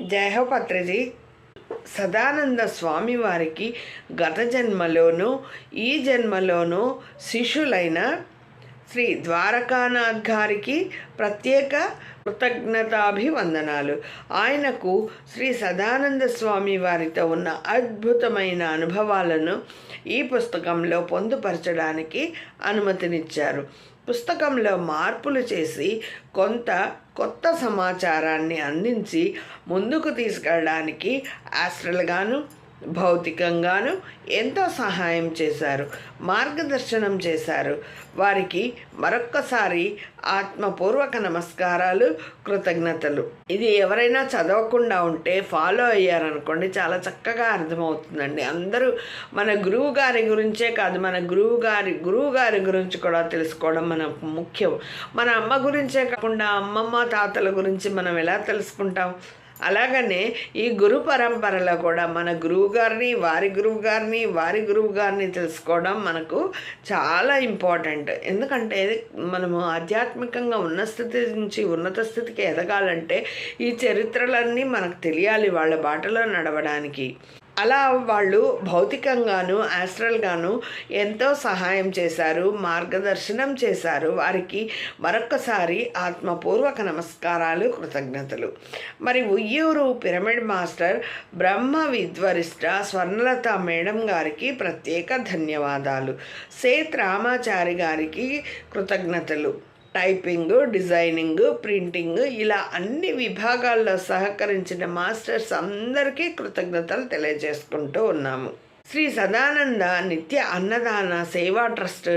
జయహోపత్రిజీ సదానంద స్వామి వారికి గత జన్మలోనూ ఈ జన్మలోనూ శిష్యులైన శ్రీ ద్వారకానాథ్ గారికి ప్రత్యేక కృతజ్ఞతాభివందనాలు. ఆయనకు శ్రీ సదానంద స్వామి వారితో ఉన్న అద్భుతమైన అనుభవాలను ఈ పుస్తకంలో పొందుపరచడానికి అనుమతినిచ్చారు. పుస్తకంలో మార్పులు చేసి కొంత కొత్త సమాచారాన్ని అందించి ముందుకు తీసుకెళ్ళడానికి ఆస్ట్రల్గాను భౌతికంగాను ఎంతో సహాయం చేశారు మార్గదర్శనం చేశారు. వారికి మరొక్కసారి ఆత్మపూర్వక నమస్కారాలు కృతజ్ఞతలు. ఇది ఎవరైనా చదవకుండా ఉంటే ఫాలో అయ్యారనుకోండి చాలా చక్కగా అర్థమవుతుందండి. అందరూ మన గురువు గారి గురించే కాదు మన గురువు గారి గురువు గారి గురించి కూడా తెలుసుకోవడం మనకు ముఖ్యం. మన అమ్మ గురించే కాకుండా అమ్మమ్మ తాతల గురించి మనం ఎలా తెలుసుకుంటాం? అలాగనే ఈ గురు పరంపరలో కూడా మన గురువు గారిని వారి గురువు గారిని వారి గురువు గారిని తెలుసుకోవడం మనకు చాలా ఇంపార్టెంట్. ఎందుకంటే మనము ఆధ్యాత్మికంగా ఉన్న స్థితి నుంచి ఉన్నత స్థితికి ఎదగాలంటే ఈ చరిత్రలన్నీ మనకు తెలియాలి వాళ్ళ బాటలో నడవడానికి. అలా వాళ్ళు భౌతికంగాను ఆస్ట్రల్గాను ఎంతో సహాయం చేశారు మార్గదర్శనం చేశారు. వారికి మరొక్కసారి ఆత్మపూర్వక నమస్కారాలు కృతజ్ఞతలు. మరి ఉయ్యూరు పిరమిడ్ మాస్టర్ బ్రహ్మ విద్వరిష్ట స్వర్ణలత మేడం గారికి ప్రత్యేక ధన్యవాదాలు. సేత్ రామాచారి గారికి కృతజ్ఞతలు. టైపింగ్ డిజైనింగ్ ప్రింటింగ్ ఇలా అన్ని విభాగాల్లో సహకరించిన మాస్టర్స్ అందరికీ కృతజ్ఞతలు తెలియజేసుకుంటూ ఉన్నాము. శ్రీ సదానంద నిత్య అన్నదాన సేవా ట్రస్ట్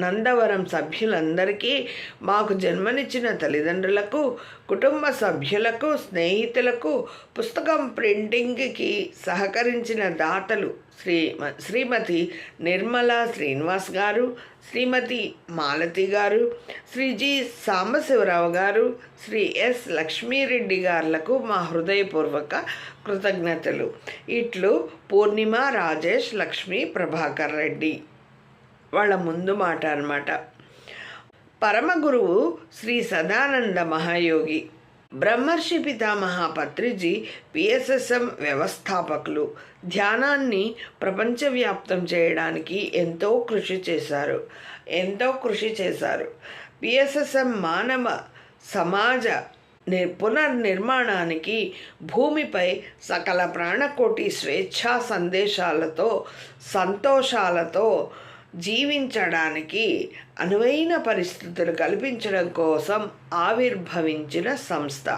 నందవరం సభ్యులందరికీ మాకు జన్మనిచ్చిన తల్లిదండ్రులకు కుటుంబ సభ్యులకు స్నేహితులకు పుస్తకం ప్రింటింగ్కి సహకరించిన దాతలు శ్రీ శ్రీమతి నిర్మలా శ్రీనివాస్ గారు శ్రీమతి మాలతి గారు శ్రీ జి సాంబశివరావు గారు శ్రీ ఎస్ లక్ష్మీరెడ్డి గారులకు మా హృదయపూర్వక కృతజ్ఞతలు. ఇట్లు పూర్ణిమ రాజేష్ లక్ష్మి ప్రభాకర్ రెడ్డి వాళ్ళ ముందు మాట అనమాట పరమగురువు శ్రీ సదానంద మహాయోగి బ్రహ్మర్షి పితామహ పత్రిజీ పిఎస్ఎస్ఎం వ్యవస్థాపకులు ధ్యానాన్ని ప్రపంచవ్యాప్తం చేయడానికి ఎంతో కృషి చేశారు. ఎంతో కృషి చేశారు. పిఎస్ఎస్ఎం మానవ సమాజ పునర్నిర్మాణానికి భూమిపై సకల ప్రాణకోటి స్వేచ్ఛా సందేశాలతో సంతోషాలతో జీవించడానికి అనువైన పరిస్థితులు కల్పించడం కోసం ఆవిర్భవించిన సంస్థ.